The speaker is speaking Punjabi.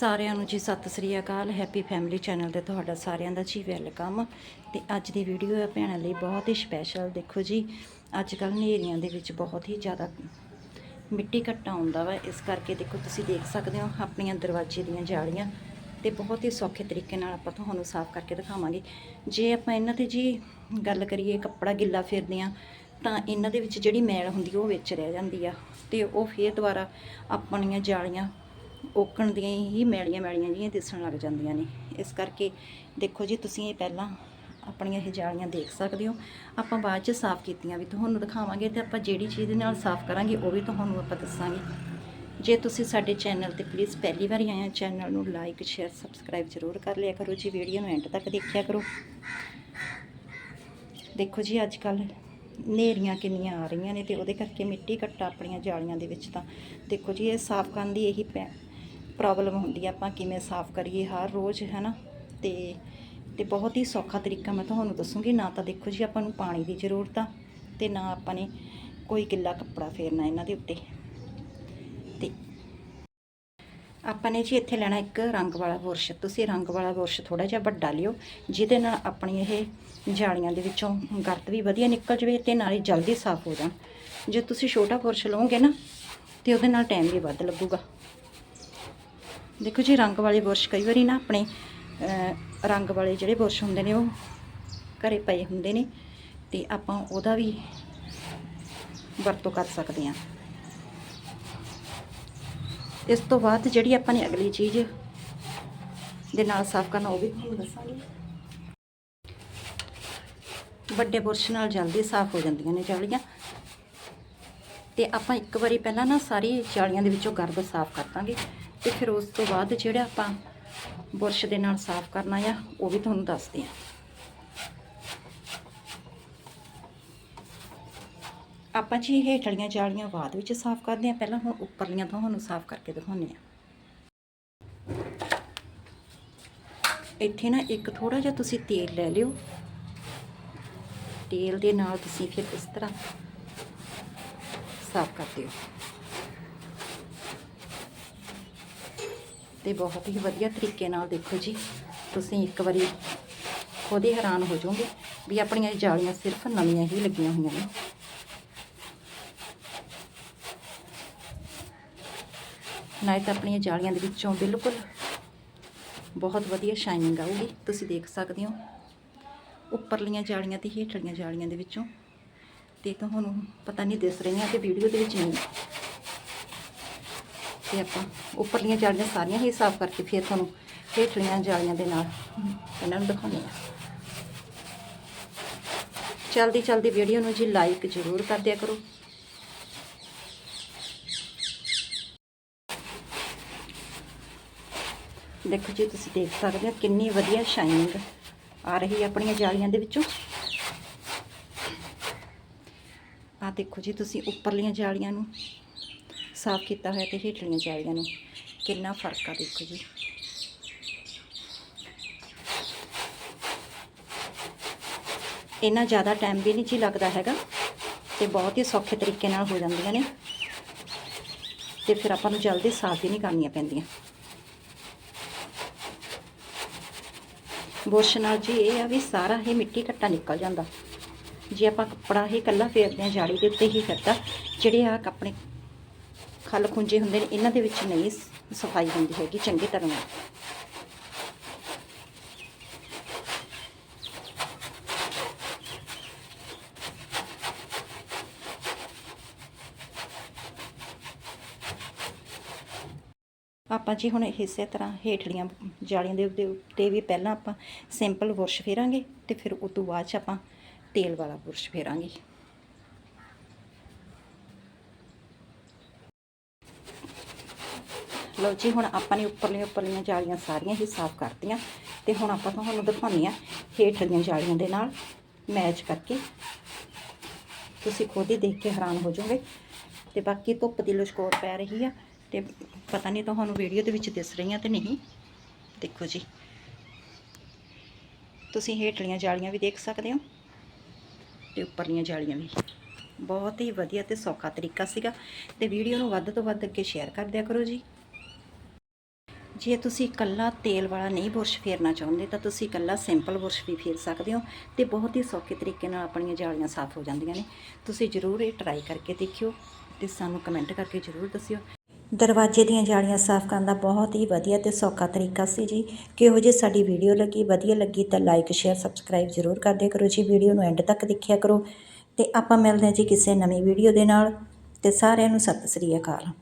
ਸਾਰਿਆਂ ਨੂੰ ਜੀ Sat Sri Akal happy family channel ਤੇ ਤੁਹਾਡਾ ਸਾਰਿਆਂ ਦਾ ਜੀ ਵੈਲਕਮ। ਤੇ ਅੱਜ ਦੀ ਵੀਡੀਓ ਹੈ ਭੈਣਾਂ ਲਈ ਬਹੁਤ ਹੀ ਸਪੈਸ਼ਲ ਦੇਖੋ ਜੀ ਅੱਜ ਕੱਲ ਨੇਰੀਆਂ ਦੇ ਵਿੱਚ ਬਹੁਤ ਹੀ ਜ਼ਿਆਦਾ ਮਿੱਟੀ ਘੱਟਾ ਆਉਂਦਾ ਵਾ, ਇਸ ਕਰਕੇ ਦੇਖੋ ਤੁਸੀਂ ਦੇਖ ਸਕਦੇ ਹੋ ਆਪਣੀਆਂ ਦਰਵਾਜ਼ੇ ਦੀਆਂ ਜਾਲੀਆਂ ਤੇ ਬਹੁਤ ਹੀ ਸੌਖੇ ਤਰੀਕੇ ਨਾਲ ਆਪਾਂ ਤੁਹਾਨੂੰ ਸਾਫ਼ ਕਰਕੇ ਦਿਖਾਵਾਂਗੇ। ਜੇ ਆਪਾਂ ਇਹਨਾਂ ਤੇ ਜੀ ਗੱਲ ਕਰੀਏ ਕੱਪੜਾ ਗਿੱਲਾ ਫਿਰਦੇ ਆ ਤਾਂ ਇਹਨਾਂ ਦੇ ਵਿੱਚ ਜਿਹੜੀ ਮੈਲ ਹੁੰਦੀ ਉਹ ਵਿੱਚ ਰਹਿ ਜਾਂਦੀ ਆ ਤੇ ਉਹ ਫੇਰ ਦੁਬਾਰਾ ਆਪਣੀਆਂ ਜਾਲੀਆਂ ਓਕਣ ਦੀਆਂ ਹੀ ਮੈਲੀਆਂ ਮੈਲੀਆਂ ਜਿਹੀਆਂ ਦਿਸਣ ਲੱਗ ਜਾਂਦੀਆਂ ਨੇ। ਇਸ ਕਰਕੇ ਦੇਖੋ ਜੀ, ਤੁਸੀਂ ਇਹ ਪਹਿਲਾਂ ਆਪਣੀਆਂ ਇਹ ਜਾਲੀਆਂ ਦੇਖ ਸਕਦੇ ਹੋ। ਆਪਾਂ ਬਾਅਦ ਚ ਸਾਫ਼ ਕੀਤੀਆਂ ਵੀ ਤੁਹਾਨੂੰ ਦਿਖਾਵਾਂਗੇ ਤੇ ਆਪਾਂ ਜਿਹੜੀ ਚੀਜ਼ ਦੇ ਨਾਲ ਸਾਫ਼ ਕਰਾਂਗੇ ਉਹ ਵੀ ਤੁਹਾਨੂੰ ਆਪਾਂ ਦੱਸਾਂਗੇ। ਜੇ ਤੁਸੀਂ ਸਾਡੇ ਚੈਨਲ ਤੇ ਪਲੀਜ਼ ਪਹਿਲੀ ਵਾਰ ਆਏ ਆ ਚੈਨਲ ਨੂੰ ਲਾਈਕ ਸ਼ੇਅਰ ਸਬਸਕ੍ਰਾਈਬ ਜ਼ਰੂਰ ਕਰ ਲਿਆ ਕਰੋ ਜੀ। ਵੀਡੀਓ ਨੂੰ ਐਂਡ ਤੱਕ ਦੇਖਿਆ ਕਰੋ। ਦੇਖੋ ਜੀ ਅੱਜ ਕੱਲ ਨੇਰੀਆਂ ਕਿੰਨੀਆਂ ਆ ਰਹੀਆਂ ਨੇ ਤੇ ਉਹਦੇ ਕਰਕੇ ਮਿੱਟੀ ਘੱਟਾ ਆਪਣੀਆਂ ਜਾਲੀਆਂ ਦੇ ਵਿੱਚ ਤਾਂ। ਦੇਖੋ ਜੀ, ਇਹ ਸਾਫ਼ ਕਰਨ ਦੀ ਇਹੀ ਪ੍ਰੋਬਲਮ ਹੁੰਦੀ ਆ, ਆਪਾਂ ਕਿਵੇਂ ਸਾਫ਼ ਕਰੀਏ ਹਰ ਰੋਜ਼ ਹੈ ਨਾ ਤੇ ਤੇ ਬਹੁਤ ਹੀ ਸੌਖਾ ਤਰੀਕਾ ਮੈਂ ਤੁਹਾਨੂੰ ਦੱਸੂਗੀ, ਨਾ ਤਾਂ ਦੇਖੋ ਜੀ ਆਪਾਂ ਨੂੰ ਪਾਣੀ ਦੀ ਜ਼ਰੂਰਤ ਆ, ਤੇ ਨਾ ਆਪਾਂ ਨੇ ਕੋਈ ਗਿੱਲਾ ਕੱਪੜਾ ਫੇਰਨਾ ਇਹਨਾਂ ਦੇ ਉੱਤੇ। ਤੇ ਆਪਾਂ ਨੇ ਜੀ ਇੱਥੇ ਲੈਣਾ ਇੱਕ ਰੰਗ ਵਾਲਾ ਬੁਰਸ਼। ਤੁਸੀਂ ਰੰਗ ਵਾਲਾ ਬੁਰਸ਼ ਥੋੜਾ ਜਿਹਾ ਵੱਡਾ ਲਿਓ, ਜਿਹਦੇ ਨਾਲ ਆਪਣੀ ਇਹ ਜਾਲੀਆਂ ਦੇ ਵਿੱਚੋਂ ਗਰਦ ਵੀ ਵਧੀਆ ਨਿਕਲ ਜਵੇ ਤੇ ਨਾਲੇ ਜਲਦੀ ਸਾਫ਼ ਹੋ ਜਾਣ। ਜੇ ਤੁਸੀਂ ਛੋਟਾ ਬੁਰਸ਼ ਲਓਗੇ ਨਾ, ਤੇ ਉਹਦੇ ਨਾਲ ਟਾਈਮ ਵੀ ਵੱਧ ਲੱਗੂਗਾ। ਦੇਖੋ ਜੀ, ਰੰਗ ਵਾਲੇ ਬੁਰਸ਼ ਕਈ ਵਾਰੀ ਨਾ ਆਪਣੇ ਰੰਗ ਵਾਲੇ ਜਿਹੜੇ ਬੁਰਸ਼ ਹੁੰਦੇ ਨੇ, ਉਹ ਘਰੇ ਪਏ ਹੁੰਦੇ ਨੇ ਤੇ ਆਪਾਂ ਉਹਦਾ ਵੀ ਵਰਤੋਂ ਕਰ ਸਕਦੇ ਹਾਂ। ਇਸ ਤੋਂ ਬਾਅਦ ਜਿਹੜੀ ਆਪਾਂ ਨੇ ਅਗਲੀ ਚੀਜ਼ ਦੇ ਨਾਲ ਸਾਫ਼ ਕਰਨਾ, ਉਹ ਵੀ ਤੁਹਾਨੂੰ ਦੱਸਾਂਗੇ। ਵੱਡੇ ਬੁਰਸ਼ ਨਾਲ ਜਲਦੀ ਸਾਫ਼ ਹੋ ਜਾਂਦੀਆਂ ਨੇ ਚਾਲੀਆਂ ਤੇ ਆਪਾਂ ਇੱਕ ਵਾਰੀ ਪਹਿਲਾਂ ਨਾ ਸਾਰੀ ਚਾਲੀਆਂ ਦੇ ਵਿੱਚੋਂ ਗਰਦ ਸਾਫ਼ ਕਰ ਦਾਂਗੇ। ਤੇ ਫਿਰ ਉਸ ਤੋਂ ਬਾਅਦ ਜਿਹੜਾ ਆਪਾਂ ਬੁਰਸ਼ ਦੇ ਨਾਲ ਸਾਫ਼ ਕਰਨਾ ਆ, ਉਹ ਵੀ ਤੁਹਾਨੂੰ ਦੱਸਦੇ ਹਾਂ ਆਪਾਂ ਜੀ ਹੇਠਲੀਆਂ ਜਾਲੀਆਂ ਬਾਅਦ ਵਿੱਚ ਸਾਫ਼ ਕਰਦੇ ਹਾਂ ਪਹਿਲਾਂ ਹੁਣ ਉੱਪਰਲੀਆਂ ਤੁਹਾਨੂੰ ਸਾਫ਼ ਕਰਕੇ ਦਿਖਾਉਂਦੇ ਹਾਂ ਇੱਥੇ ਨਾ ਇੱਕ ਥੋੜਾ ਜਿਹਾ ਤੁਸੀਂ ਤੇਲ ਲੈ ਲਿਓ। ਤੇਲ ਦੇ ਨਾਲ ਤੁਸੀਂ ਫਿਰ ਇਸ ਤਰ੍ਹਾਂ ਸਾਫ਼ ਕਰ ਦਿਓ। ਤੇ ਬਹੁਤ ਹੀ ਵਧੀਆ ਤਰੀਕੇ ਨਾਲ ਦੇਖੋ ਜੀ, ਤੁਸੀਂ ਇੱਕ ਵਾਰੀ ਖੁਦ ਹੀ ਹੈਰਾਨ ਹੋ ਜਾਓਗੇ ਵੀ ਆਪਣੀਆਂ ਜਾਲੀਆਂ ਸਿਰਫ ਨਵੀਆਂ ਹੀ ਲੱਗੀਆਂ ਹੋਈਆਂ ਨੇ। ਨਾਲੇ ਤਾਂ ਆਪਣੀਆਂ ਜਾਲੀਆਂ ਦੇ ਵਿੱਚੋਂ ਬਿਲਕੁਲ ਬਹੁਤ ਵਧੀਆ ਸ਼ਾਈਨਿੰਗ ਆਊਗੀ, ਤੁਸੀਂ ਦੇਖ ਸਕਦੇ ਹੋ। ਉੱਪਰਲੀਆਂ ਜਾਲੀਆਂ ਤੇ ਹੇਠਲੀਆਂ ਜਾਲੀਆਂ ਦੇ ਵਿੱਚੋਂ। ਤੇ ਤੁਹਾਨੂੰ ਪਤਾ ਨਹੀਂ ਦਿਸ ਰਹੀਆਂ ਤੇ ਵੀਡੀਓ ਦੇ ਵਿੱਚ ਨਹੀਂ। ਤੇ ਆਪਾਂ ਉੱਪਰਲੀਆਂ ਜਾਲੀਆਂ ਸਾਰੀਆਂ ਹੀ ਸਾਫ਼ ਕਰਕੇ ਫਿਰ ਤੁਹਾਨੂੰ ਹੇਠਲੀਆਂ ਜਾਲੀਆਂ ਦੇ ਨਾਲ ਇਹਨਾਂ ਨੂੰ ਦਿਖਾਉਂਦੇ ਆ ਚਲਦੀ ਚਲਦੀ ਵੀਡੀਓ ਨੂੰ ਜੀ ਲਾਈਕ ਜ਼ਰੂਰ ਕਰ ਦਿਆ ਕਰੋ। ਦੇਖੋ ਜੀ, ਤੁਸੀਂ ਦੇਖ ਸਕਦੇ ਹੋ ਕਿੰਨੀ ਵਧੀਆ ਸ਼ਾਈਨਿੰਗ ਆ ਰਹੀ ਹੈ ਆਪਣੀਆਂ ਜਾਲੀਆਂ ਦੇ ਵਿੱਚੋਂ। ਆ ਦੇਖੋ ਜੀ, ਤੁਸੀਂ ਉੱਪਰਲੀਆਂ ਜਾਲੀਆਂ ਨੂੰ ਸਾਫ਼ ਕੀਤਾ ਹੋਇਆ ਤੇ ਹੇਠਲੀਆਂ ਚਾਹੀਦੀਆਂ ਨੇ ਕਿੰਨਾ ਫ਼ਰਕ ਆ ਦੇਖੋ ਜੀ। ਇੰਨਾ ਜ਼ਿਆਦਾ ਟਾਈਮ ਵੀ ਨਹੀਂ ਜੀ ਲੱਗਦਾ ਹੈਗਾ ਤੇ ਬਹੁਤ ਹੀ ਸੌਖੇ ਤਰੀਕੇ ਨਾਲ ਹੋ ਜਾਂਦੀਆਂ ਨੇ। ਤੇ ਫਿਰ ਆਪਾਂ ਨੂੰ ਜਲਦੀ ਸਾਫ਼ ਵੀ ਨਹੀਂ ਕਰਨੀਆਂ ਪੈਂਦੀਆਂ। ਬੁਰਸ਼ ਨਾਲ ਜੀ ਇਹ ਆ ਵੀ ਸਾਰਾ ਹੀ ਮਿੱਟੀ ਘੱਟਾ ਨਿਕਲ ਜਾਂਦਾ। ਜੇ ਆਪਾਂ ਕੱਪੜਾ ਹੀ ਕੱਲਾ ਫੇਰਦੇ ਆ ਜਾਲੀ ਦੇ ਉੱਤੇ ਹੀ ਫਿਰਦਾ, ਜਿਹੜੇ ਆ ਆਪਣੇ ਖੱਲ ਖੁੰਝੇ ਹੁੰਦੇ ਨੇ, ਇਹਨਾਂ ਦੇ ਵਿੱਚ ਨਹੀਂ ਸਫ਼ਾਈ ਹੁੰਦੀ ਹੈਗੀ, ਚੰਗੀ ਤਰ੍ਹਾਂ ਨਾਲ। ਆਪਾਂ ਜੀ ਹੁਣ ਇਸੇ ਤਰ੍ਹਾਂ ਹੇਠਲੀਆਂ ਜਾਲੀਆਂ ਦੇ ਉੱਤੇ ਉੱਤੇ ਵੀ ਪਹਿਲਾਂ ਆਪਾਂ ਸਿੰਪਲ ਬੁਰਸ਼ ਫੇਰਾਂਗੇ ਤੇ ਫਿਰ ਉਸ ਤੋਂ ਬਾਅਦ ਚ ਆਪਾਂ ਤੇਲ ਵਾਲਾ ਬੁਰਸ਼ ਫੇਰਾਂਗੇ। ਲਓ ਜੀ, ਹੁਣ ਆਪਾਂ ਨੇ ਉੱਪਰਲੀਆਂ ਉੱਪਰਲੀਆਂ ਜਾਲੀਆਂ ਸਾਰੀਆਂ ਹੀ ਸਾਫ਼ ਕਰਤੀਆਂ ਤੇ ਹੁਣ ਆਪਾਂ ਤੁਹਾਨੂੰ ਦਿਖਾਉਂਦੇ ਆ ਹੇਠਲੀਆਂ ਜਾਲੀਆਂ ਦੇ ਨਾਲ ਮੈਚ ਕਰਕੇ। ਤੁਸੀਂ ਖੁਦ ਹੀ ਦੇਖ ਕੇ ਹੈਰਾਨ ਹੋ ਜਾਓਗੇ। ਤੇ ਬਾਕੀ ਧੁੱਪ ਦੀ ਲਸ਼ਕੋਰ ਪੈ ਰਹੀ ਆ ਤੇ ਪਤਾ ਨਹੀਂ ਤੁਹਾਨੂੰ ਵੀਡੀਓ ਦੇ ਵਿੱਚ ਦਿਸ ਰਹੀਆਂ ਤੇ ਨਹੀਂ। ਦੇਖੋ ਜੀ। ਤੁਸੀਂ ਹੇਠਲੀਆਂ ਜਾਲੀਆਂ ਵੀ ਦੇਖ ਸਕਦੇ ਹੋ ਤੇ ਉੱਪਰਲੀਆਂ ਜਾਲੀਆਂ ਵੀ। ਬਹੁਤ ਹੀ ਵਧੀਆ ਤੇ ਸੌਖਾ ਤਰੀਕਾ ਸੀਗਾ ਤੇ ਵੀਡੀਓ ਨੂੰ ਵੱਧ ਤੋਂ ਵੱਧ ਅੱਗੇ ਸ਼ੇਅਰ ਕਰ ਦਿਆ ਕਰੋ ਜੀ। ਜੇ ਤੁਸੀਂ ਇਕੱਲਾ ਤੇਲ ਵਾਲਾ ਨਹੀਂ ਬੁਰਸ਼ ਫੇਰਨਾ ਚਾਹੁੰਦੇ, ਤਾਂ ਤੁਸੀਂ ਇਕੱਲਾ ਸਿੰਪਲ ਬੁਰਸ਼ ਵੀ ਫੇਰ ਸਕਦੇ ਹੋ ਤੇ ਬਹੁਤ ਹੀ ਸੌਖੇ ਤਰੀਕੇ ਨਾਲ ਆਪਣੀਆਂ ਜਾਲੀਆਂ ਸਾਫ਼ ਹੋ ਜਾਂਦੀਆਂ ਨੇ। ਤੁਸੀਂ ਜ਼ਰੂਰ ਇਹ ਟਰਾਈ ਕਰਕੇ ਦੇਖਿਓ ਤੇ ਸਾਨੂੰ ਕਮੈਂਟ ਕਰਕੇ ਜ਼ਰੂਰ ਦੱਸਿਓ। ਦਰਵਾਜ਼ੇ ਦੀਆਂ ਜਾਲੀਆਂ ਸਾਫ਼ ਕਰਨ ਦਾ ਬਹੁਤ ਹੀ ਵਧੀਆ ਤੇ ਸੌਖਾ ਤਰੀਕਾ ਸੀ ਜੀ। ਕਿਹੋ ਜਿਹੀ ਸਾਡੀ ਵੀਡੀਓ ਲੱਗੀ, ਵਧੀਆ ਲੱਗੀ ਤਾਂ ਲਾਈਕ ਸ਼ੇਅਰ ਸਬਸਕ੍ਰਾਈਬ ਜ਼ਰੂਰ ਕਰਦੇ ਕਰੋ ਜੀ। ਵੀਡੀਓ ਨੂੰ ਐਂਡ ਤੱਕ ਦੇਖਿਆ ਕਰੋ ਤੇ ਆਪਾਂ ਮਿਲਦੇ ਹਾਂ ਜੀ ਕਿਸੇ ਨਵੀਂ ਵੀਡੀਓ ਦੇ ਨਾਲ। ਤੇ ਸਾਰਿਆਂ ਨੂੰ ਸਤਿ ਸ੍ਰੀ ਅਕਾਲ।